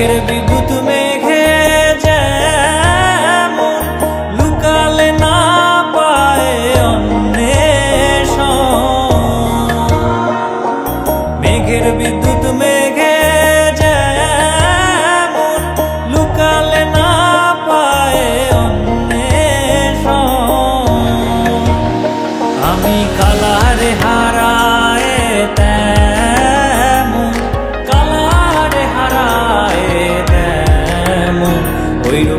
মেঘের বিদ্যুৎ মেঘে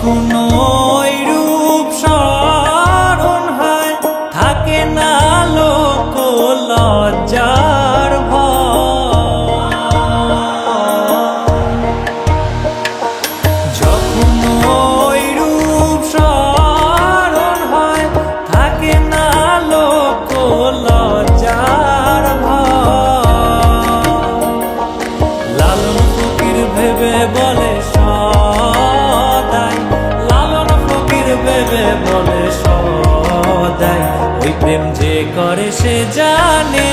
যখন বলে সদাই। ওই প্রেম যে করে সে জানে।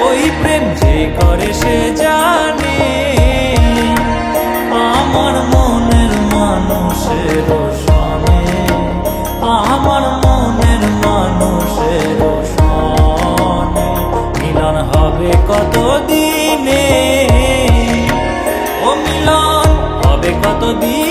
ওই প্রেম যে করে সে জানে। আমার মনের মানুষের সনে। আমার মনের মানুষের সনে। মিলন হবে কত দিনে ও মিলন হবে কত দিনে